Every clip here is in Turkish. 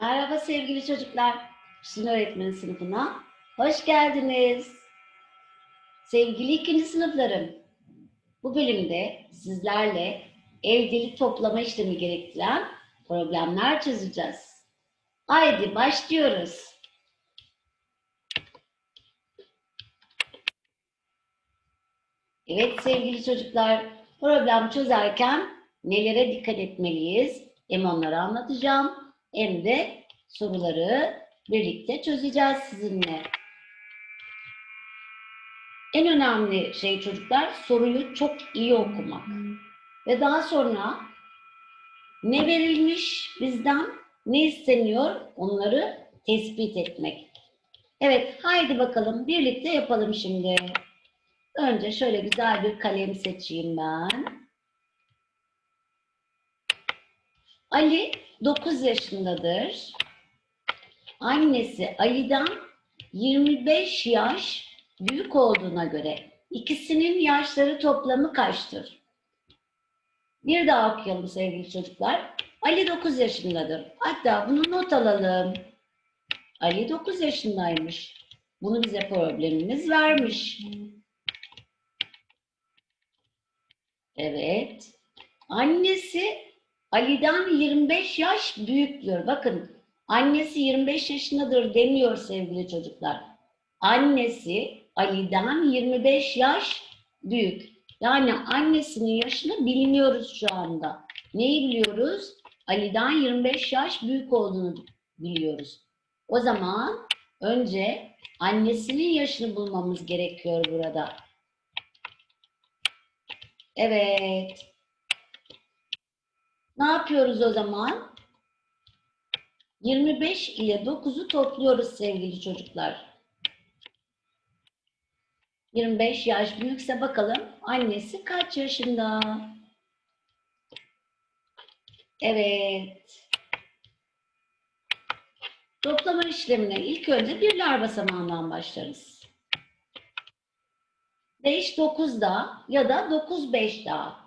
Merhaba sevgili çocuklar. Hüsnü öğretmenin sınıfına hoş geldiniz. Sevgili ikinci sınıflarım, bu bölümde sizlerle evdeli toplama işlemi gerektiren problemler çözeceğiz. Haydi başlıyoruz. Evet sevgili çocuklar, problem çözerken nelere dikkat etmeliyiz? Hem onları anlatacağım hem de soruları birlikte çözeceğiz sizinle. En önemli şey çocuklar soruyu çok iyi okumak. Ve daha sonra ne verilmiş bizden, ne isteniyor onları tespit etmek. Evet, haydi bakalım birlikte yapalım şimdi. Önce şöyle güzel bir kalem seçeyim ben. Ali 9 yaşındadır. Annesi Ali'den 25 yaş büyük olduğuna göre ikisinin yaşları toplamı kaçtır? Bir daha okuyalım sevgili çocuklar. Ali 9 yaşındadır. Hatta bunu not alalım. Ali 9 yaşındaymış. Bunu bize problemimiz vermiş. Evet. Annesi Ali'den 25 yaş büyüktür. Bakın annesi 25 yaşındadır demiyor sevgili çocuklar. Annesi Ali'den 25 yaş büyük. Yani annesinin yaşını bilmiyoruz şu anda. Neyi biliyoruz? Ali'den 25 yaş büyük olduğunu biliyoruz. O zaman önce annesinin yaşını bulmamız gerekiyor burada. Evet. Ne yapıyoruz o zaman? 25 ile 9'u topluyoruz sevgili çocuklar. 25 yaş büyükse bakalım annesi kaç yaşında? Evet. Toplama işlemine ilk önce birler basamağından başlarız. 5 9'da ya da 9 5'da.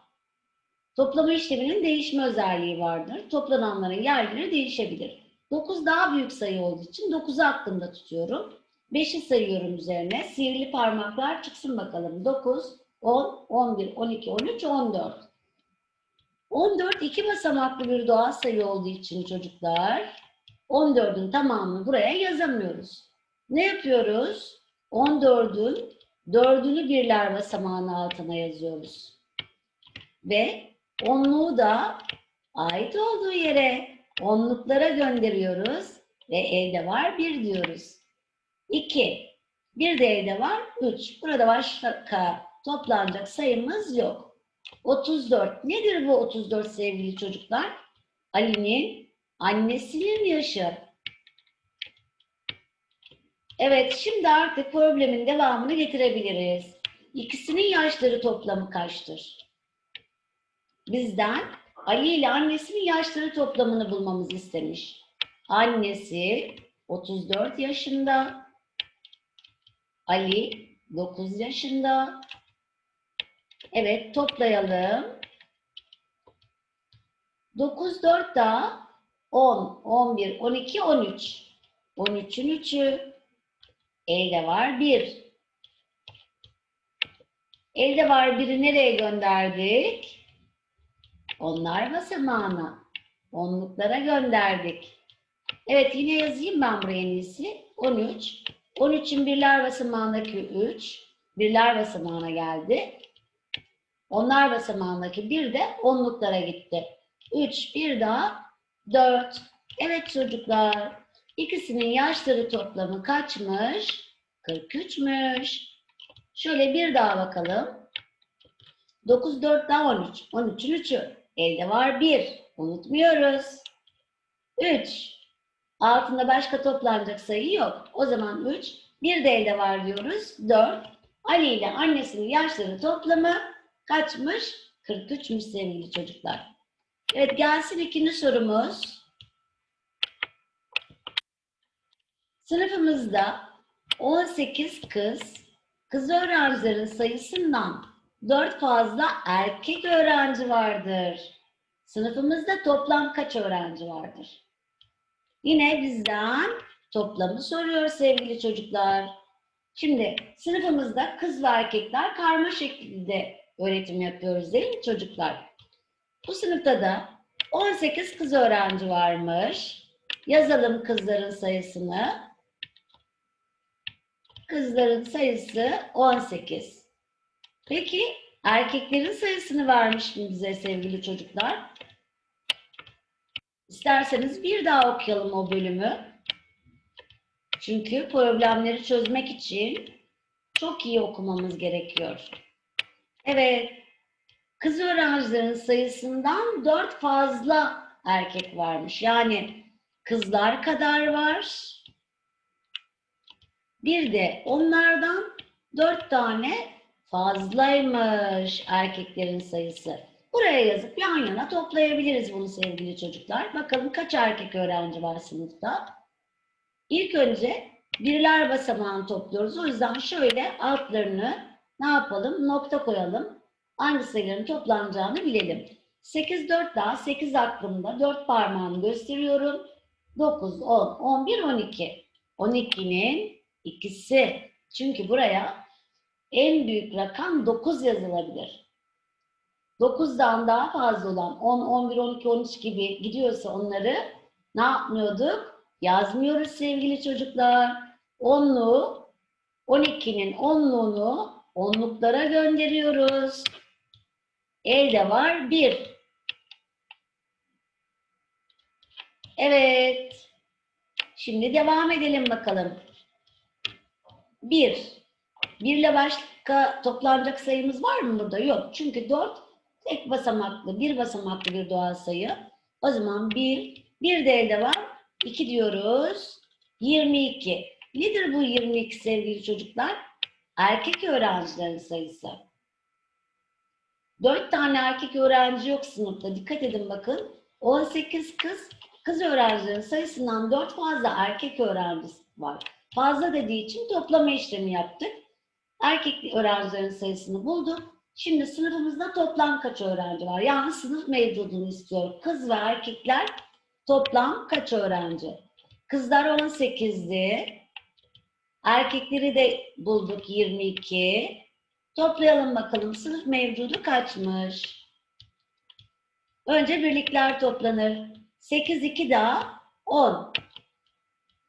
Toplama işleminin değişme özelliği vardır. Toplananların yerleri değişebilir. 9 daha büyük sayı olduğu için 9'u aklımda tutuyorum. 5'i sayıyorum üzerine. Sihirli parmaklar çıksın bakalım. 9, 10, 11, 12, 13, 14. 14 iki basamaklı bir doğal sayı olduğu için çocuklar 14'ün tamamını buraya yazamıyoruz. Ne yapıyoruz? 14'ün dördünü birler basamağının altına yazıyoruz. Ve onluğu da ait olduğu yere onluklara gönderiyoruz ve elde var bir diyoruz. 2. Bir de elde var 3. Burada başka toplanacak sayımız yok. 34. Nedir bu 34 sevgili çocuklar? Ali'nin annesinin yaşı. Evet, şimdi artık problemin devamını getirebiliriz. İkisinin yaşları toplamı kaçtır? Bizden Ali ile annesinin yaşları toplamını bulmamızı istemiş. Annesi 34 yaşında, Ali 9 yaşında. Evet, toplayalım. 9, 4 daha 10, 11, 12, 13. 13'ün 3'ü. Elde var 1. Elde var 1'i nereye gönderdik? Onlar basamağına. Onluklara gönderdik. Evet yine yazayım ben buraya en iyisi. 13. 13'ün birler basamağındaki 3. Birler basamağına geldi. Onlar basamağındaki 1 de onluklara gitti. 3, bir daha 4. Evet çocuklar. İkisinin yaşları toplamı kaçmış? 43'müş. Şöyle bir daha bakalım. 9, 4 daha 13. 13'ün 3'ü. Elde var 1. Unutmuyoruz. 3. Altında başka toplanacak sayı yok. O zaman 3. Bir de elde var diyoruz. 4. Ali ile annesinin yaşları toplamı kaçmış? 43'müş sevgili çocuklar. Evet gelsin ikinci sorumuz. Sınıfımızda 18 kız, kız öğrencilerin sayısından 4 fazla erkek öğrenci vardır. Sınıfımızda toplam kaç öğrenci vardır? Yine bizden toplamı soruyor sevgili çocuklar. Şimdi sınıfımızda kız ve erkekler karma şekilde öğretim yapıyoruz değil mi çocuklar? Bu sınıfta da 18 kız öğrenci varmış. Yazalım kızların sayısını. Kızların sayısı 18. Peki erkeklerin sayısını vermiş mi bize sevgili çocuklar? İsterseniz bir daha okuyalım o bölümü. Çünkü problemleri çözmek için çok iyi okumamız gerekiyor. Evet, kız öğrencilerin sayısından 4 fazla erkek varmış. Yani kızlar kadar var. Bir de onlardan 4 tane fazlaymış erkeklerin sayısı. Buraya yazıp yan yana toplayabiliriz bunu sevgili çocuklar. Bakalım kaç erkek öğrenci var sınıfta? İlk önce birler basamağını topluyoruz. O yüzden şöyle altlarını ne yapalım? Nokta koyalım. Aynı sayıların toplanacağını bilelim. 8, 4 daha 8 aklımda. 4 parmağımı gösteriyorum. 9, 10, 11, 12. 12'nin ikisi. Çünkü buraya en büyük rakam 9 yazılabilir. 9'dan daha fazla olan 10, 11, 12, 13 gibi gidiyorsa onları ne yapmıyorduk? Yazmıyoruz sevgili çocuklar. 10'lu 12'nin 10'luğunu onluklara gönderiyoruz. Elde var 1. Evet. Şimdi devam edelim bakalım. 1. 1 ile başka toplanacak sayımız var mı burada? Yok. Çünkü 4 tek basamaklı, bir basamaklı bir doğal sayı. O zaman 1, 1 de elde var. 2 diyoruz. 22. Nedir bu 22 sevgili çocuklar? Erkek öğrencilerin sayısı. 4 tane erkek öğrenci yok sınıfta. Dikkat edin bakın. 18 kız, kız öğrencilerin sayısından 4 fazla erkek öğrenci var. Fazla dediği için toplama işlemi yaptık. Erkek öğrencilerin sayısını bulduk. Şimdi sınıfımızda toplam kaç öğrenci var? Yani sınıf mevcudunu istiyorum. Kız ve erkekler toplam kaç öğrenci? Kızlar 18'di. Erkekleri de bulduk 22. Toplayalım bakalım sınıf mevcudu kaçmış? Önce birlikler toplanır. 8, 2 daha 10.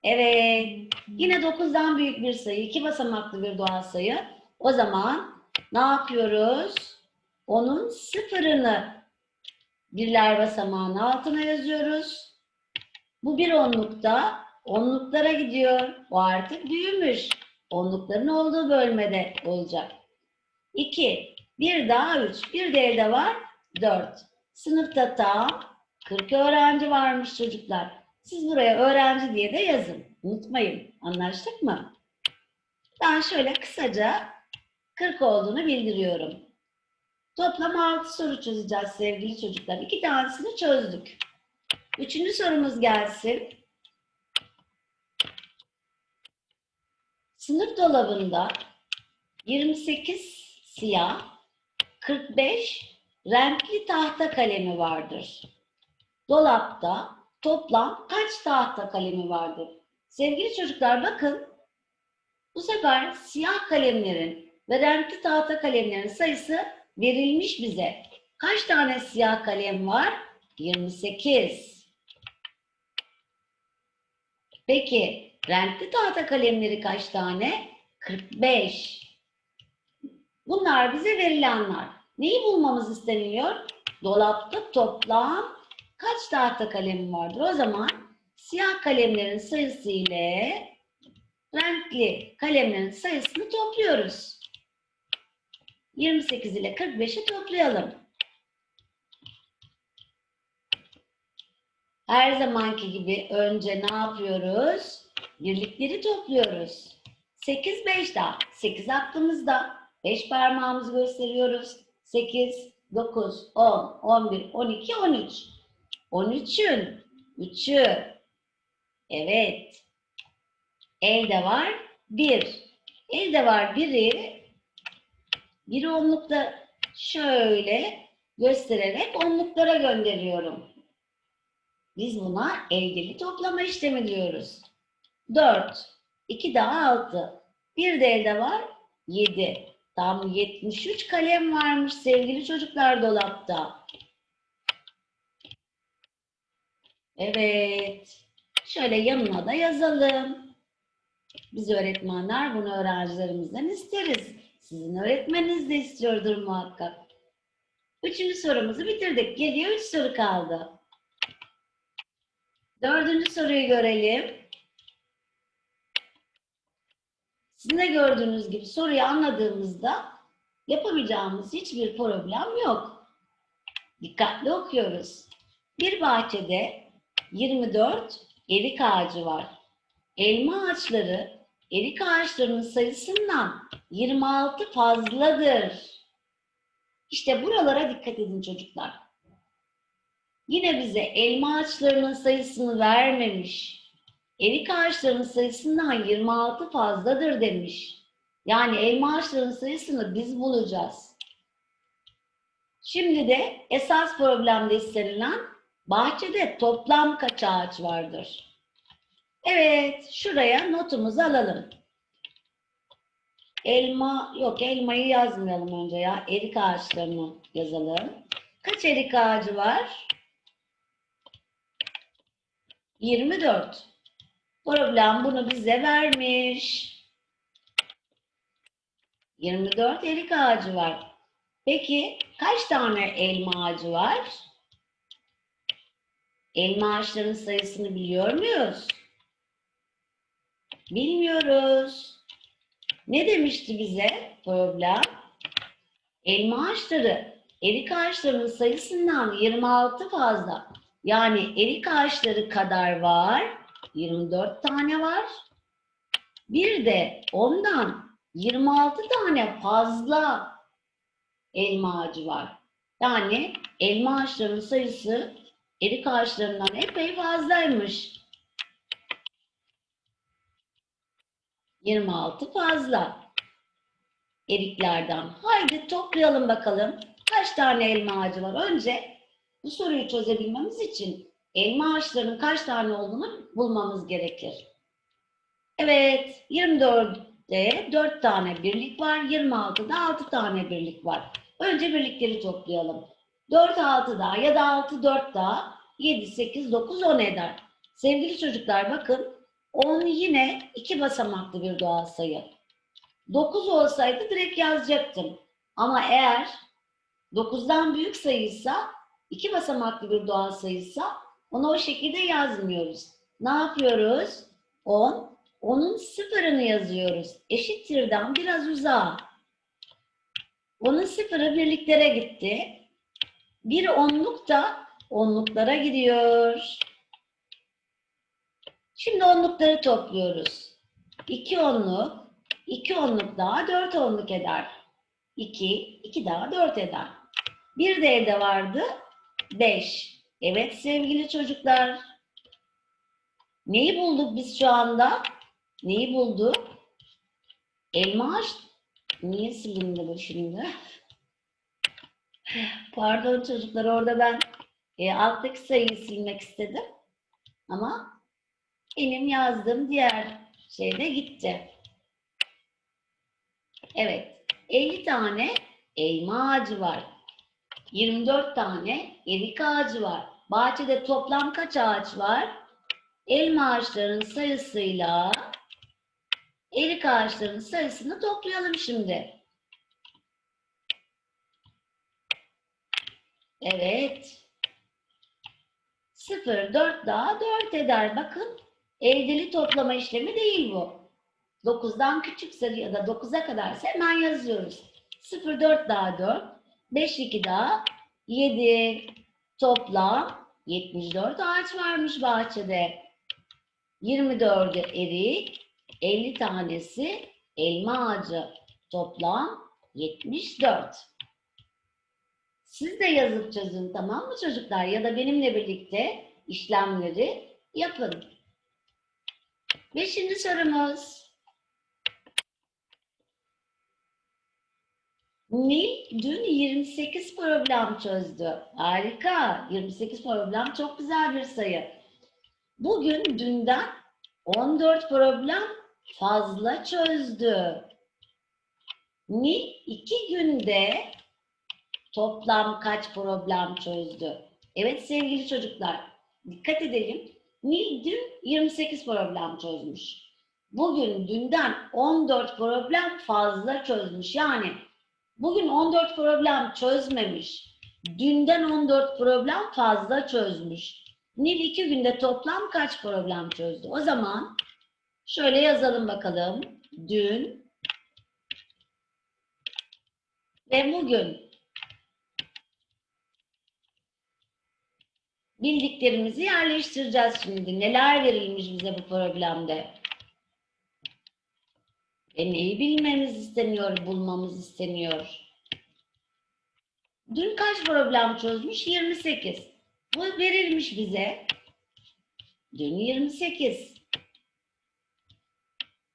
Evet. Yine 9'dan büyük bir sayı. 2 basamaklı bir doğal sayı. O zaman ne yapıyoruz? Onun sıfırını birler basamağının altına yazıyoruz. Bu bir onlukta onluklara gidiyor. O artık büyümüş. Onlukların olduğu bölmede olacak. 2. Bir daha 3. Bir de elde var 4. Sınıfta tam 40 öğrenci varmış çocuklar. Siz buraya öğrenci diye de yazın. Unutmayın. Anlaştık mı? Ben şöyle kısaca 40 olduğunu bildiriyorum. Toplam 6 soru çözeceğiz sevgili çocuklar. 2 tanesini çözdük. Üçüncü sorumuz gelsin. Sınıf dolabında 28 siyah, 45 renkli tahta kalemi vardır. Dolapta toplam kaç tahta kalemi vardır? Sevgili çocuklar bakın. Bu sefer siyah kalemlerin ve renkli tahta kalemlerin sayısı verilmiş bize. Kaç tane siyah kalem var? 28. Peki renkli tahta kalemleri kaç tane? 45. Bunlar bize verilenler. Neyi bulmamız isteniyor? Dolapta toplam kaç tahta kalem vardır? O zaman siyah kalemlerin sayısı ile renkli kalemlerin sayısını topluyoruz. 28 ile 45'i toplayalım. Her zamanki gibi önce ne yapıyoruz? Birlikleri topluyoruz. 8, 5 daha. 8 aklımızda. 5 parmağımızı gösteriyoruz. 8, 9, 10, 11, 12, 13. 13'ün 3'ü. Evet. Elde var 1. Elde var 1'i. Bir onlukta şöyle göstererek onluklara gönderiyorum. Biz buna eldeli toplama işlemi diyoruz. 4, 2 daha 6. Bir de elde var 7. Tam 73 kalem varmış sevgili çocuklar dolapta. Evet. Şöyle yanına da yazalım. Biz öğretmenler bunu öğrencilerimizden isteriz. Sizin öğretmeniniz de istiyordur muhakkak. Üçüncü sorumuzu bitirdik. Geriye üç soru kaldı. Dördüncü soruyu görelim. Sizin de gördüğünüz gibi soruyu anladığımızda yapamayacağımız hiçbir problem yok. Dikkatli okuyoruz. Bir bahçede 24 erik ağacı var. Elma ağaçları erik ağaçlarının sayısından 26 fazladır. İşte buralara dikkat edin çocuklar. Yine bize elma ağaçlarının sayısını vermemiş. Erik ağaçlarının sayısından 26 fazladır demiş. Yani elma ağaçlarının sayısını biz bulacağız. Şimdi de esas problemde istenilen bahçede toplam kaç ağaç vardır? Evet, şuraya notumuzu alalım. Elma, yok elmayı yazmayalım önce ya. Erik ağaçlarını yazalım. Kaç erik ağacı var? 24. Problem bunu bize vermiş. 24 erik ağacı var. Peki kaç tane elma ağacı var? Elma ağaçlarının sayısını biliyor muyuz? Bilmiyoruz. Ne demişti bize problem? Elma ağaçları erik ağaçlarının sayısından 26 fazla. Yani erik ağaçları kadar var. 24 tane var. Bir de ondan 26 tane fazla elma ağacı var. Yani elma ağaçlarının sayısı erik ağaçlarından epey fazlaymış. 26 fazla eriklerden. Haydi toplayalım bakalım. Kaç tane elma ağacı var? Önce bu soruyu çözebilmemiz için elma ağaçlarının kaç tane olduğunu bulmamız gerekir. Evet, 24'te 4 tane birlik var, 26'da 6 tane birlik var. Önce birlikleri toplayalım. 4 6 daha ya da 6 4 daha 7 8 9 10 eder. Sevgili çocuklar bakın 10 yine iki basamaklı bir doğal sayı. 9 olsaydı direkt yazacaktım. Ama eğer 9'dan büyük sayıysa iki basamaklı bir doğal sayıysa onu o şekilde yazmıyoruz. Ne yapıyoruz? 10. Onun sıfırını yazıyoruz. Eşittirden biraz uzağa. Onun sıfırı birliklere gitti. Bir onluk da onluklara gidiyor. Şimdi onlukları topluyoruz. 2 onluk, 2 onluk daha 4 onluk eder. 2, 2 daha 4 eder. Bir de elde vardı 5. Evet sevgili çocuklar. Neyi bulduk biz şu anda? Neyi bulduk? Elma ağaç. Niye silindi bu şimdi? Pardon çocuklar orada ben e, alttaki sayıyı silmek istedim. Ama benim yazdığım diğer şey de gitti. Evet. 50 tane elma ağacı var. 24 tane erik ağacı var. Bahçede toplam kaç ağaç var? Elma ağaçlarının sayısıyla erik ağaçlarının sayısını toplayalım şimdi. Evet. 0, 4 daha 4 eder. Bakın eldeli toplama işlemi değil bu. 9'dan küçükse ya da 9'a kadarsa hemen yazıyoruz. 0, 4 daha 4. 5, 2 daha 7. Toplam 74 ağaç varmış bahçede. 24'ü erik, 50 tanesi elma ağacı. Toplam 74. Siz de yazıp çözün tamam mı çocuklar? Ya da benimle birlikte işlemleri yapın. Beşinci sorumuz. Nil dün 28 problem çözdü. Harika. 28 problem çok güzel bir sayı. Bugün dünden 14 problem fazla çözdü. Nil iki günde toplam kaç problem çözdü? Evet sevgili çocuklar, dikkat edelim. Nil dün 28 problem çözmüş. Bugün dünden 14 problem fazla çözmüş. Yani bugün 14 problem çözmemiş. Dünden 14 problem fazla çözmüş. Nil iki günde toplam kaç problem çözdü? O zaman şöyle yazalım bakalım. Dün ve bugün bildiklerimizi yerleştireceğiz şimdi. Neler verilmiş bize bu problemde? E neyi bilmemiz isteniyor, bulmamız isteniyor? Dün kaç problem çözmüş? 28. Bu verilmiş bize. Dün 28.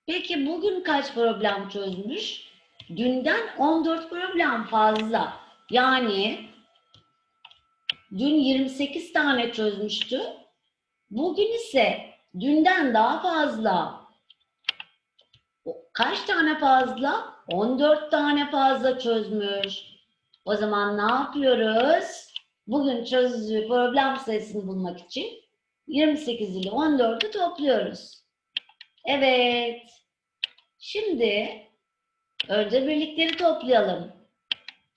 Peki bugün kaç problem çözmüş? Dünden 14 problem fazla. Yani dün 28 tane çözmüştü. Bugün ise dünden daha fazla. Kaç tane fazla? 14 tane fazla çözmüş. O zaman ne yapıyoruz? Bugün çözdüğü problem sayısını bulmak için 28 ile 14'ü topluyoruz. Evet. Şimdi önce birlikleri toplayalım.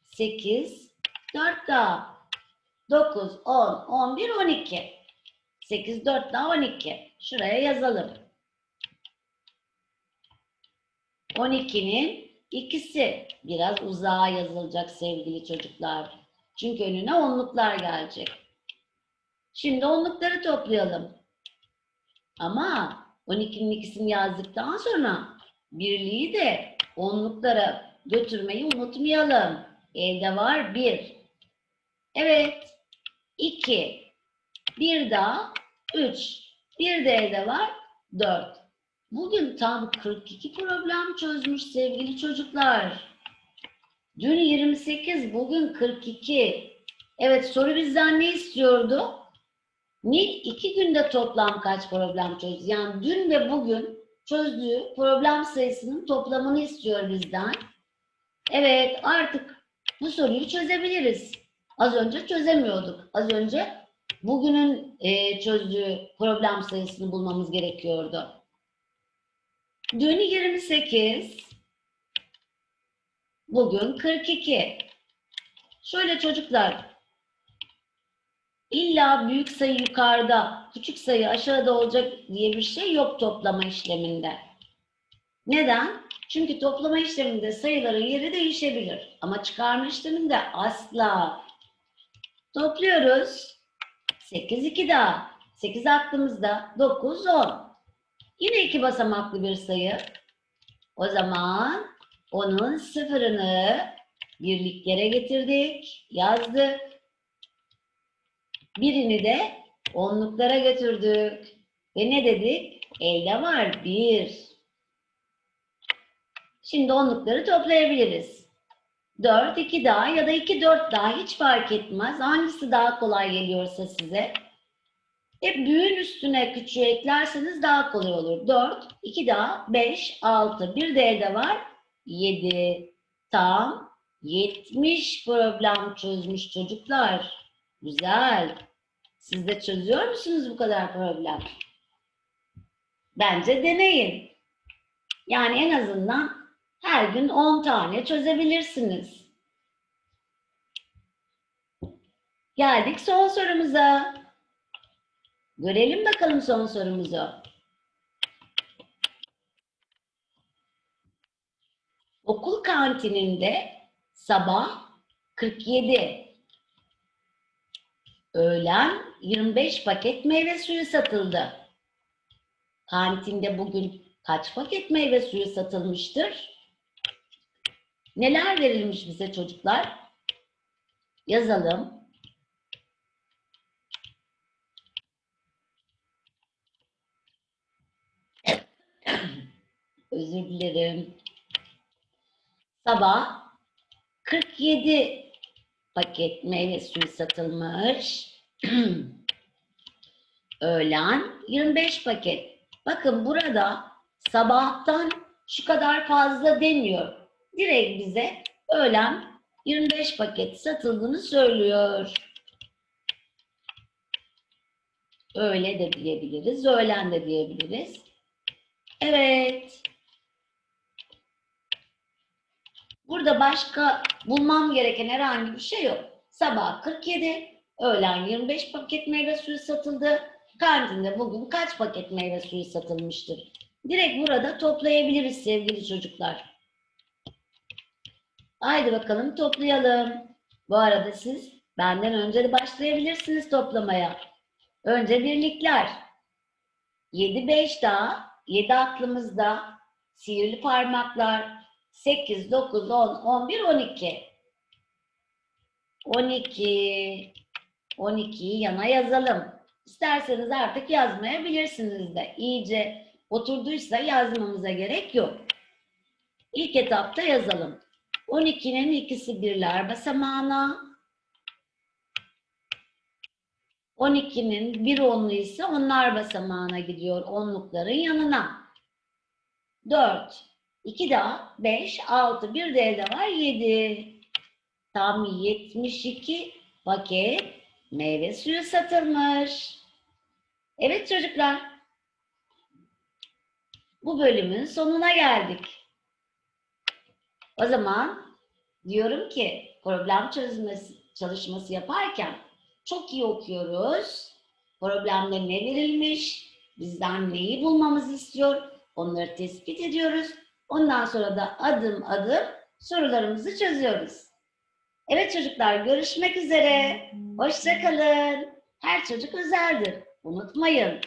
8, 4 daha. 9, 10, 11, 12. 8, 4 daha 12. Şuraya yazalım. 12'nin ikisi biraz uzağa yazılacak sevgili çocuklar. Çünkü önüne onluklar gelecek. Şimdi onlukları toplayalım. Ama 12'nin ikisini yazdıktan sonra birliği de onluklara götürmeyi unutmayalım. Elde var 1. Evet. 2. Bir daha 3. Bir de elde var 4. Bugün tam 42 problem çözmüş sevgili çocuklar. Dün 28, bugün 42. Evet soru bizden ne istiyordu? Nil iki günde toplam kaç problem çözdü? Yani dün ve bugün çözdüğü problem sayısının toplamını istiyor bizden. Evet artık bu soruyu çözebiliriz. Az önce çözemiyorduk. Az önce bugünün e, çözdüğü problem sayısını bulmamız gerekiyordu. Dün 28, bugün 42. Şöyle çocuklar, illa büyük sayı yukarıda, küçük sayı aşağıda olacak diye bir şey yok toplama işleminde. Neden? Çünkü toplama işleminde sayıların yeri değişebilir. Ama çıkarma işleminde asla. Topluyoruz. 8, 2 daha. 8 aklımızda. 9, 10. Yine iki basamaklı bir sayı. O zaman onun sıfırını birliklere getirdik, yazdık. Birini de onluklara götürdük. Ve ne dedik? Elde var bir. Şimdi onlukları toplayabiliriz. 4, 2 daha ya da 2, 4 daha hiç fark etmez. Hangisi daha kolay geliyorsa size. Hep büyüğün üstüne küçüğü eklerseniz daha kolay olur. 4, 2 daha 5, 6. Bir de elde var 7. Tam 70 problem çözmüş çocuklar. Güzel. Siz de çözüyor musunuz bu kadar problem? Bence deneyin. Yani en azından her gün 10 tane çözebilirsiniz. Geldik son sorumuza. Görelim bakalım son sorumuzu. Okul kantininde sabah 47, öğlen 25 paket meyve suyu satıldı. Kantinde bugün kaç paket meyve suyu satılmıştır? Neler verilmiş bize çocuklar? Yazalım. Özür dilerim. Sabah 47 paket meyve suyu satılmış. Öğlen 25 paket. Bakın burada sabahtan şu kadar fazla demiyor. Direkt bize öğlen 25 paket satıldığını söylüyor. Öyle de diyebiliriz, öğlen de diyebiliriz. Evet. Burada başka bulmam gereken herhangi bir şey yok. Sabah 47, öğlen 25 paket meyve suyu satıldı. Kantinde bugün kaç paket meyve suyu satılmıştır? Direkt burada toplayabiliriz sevgili çocuklar. Haydi bakalım toplayalım. Bu arada siz benden önce de başlayabilirsiniz toplamaya. Önce birlikler. 7 5 daha, 7 aklımızda, sihirli parmaklar, 8, 9, 10, 11, 12. 12. 12'yi yana yazalım. İsterseniz artık yazmayabilirsiniz de. İyice oturduysa yazmamıza gerek yok. İlk etapta yazalım. 12'nin ikisi birler basamağına. 12'nin bir onlu ise onlar basamağına gidiyor onlukların yanına. 4, 2 daha 5, 6, bir de elde var 7. Tam 72 paket meyve suyu satılmış. Evet çocuklar. Bu bölümün sonuna geldik. O zaman diyorum ki problem çözmesi, çalışması yaparken çok iyi okuyoruz. Problemde ne verilmiş, bizden neyi bulmamızı istiyor, onları tespit ediyoruz. Ondan sonra da adım adım sorularımızı çözüyoruz. Evet çocuklar görüşmek üzere. Hoşça kalın. Her çocuk özeldir. Unutmayın.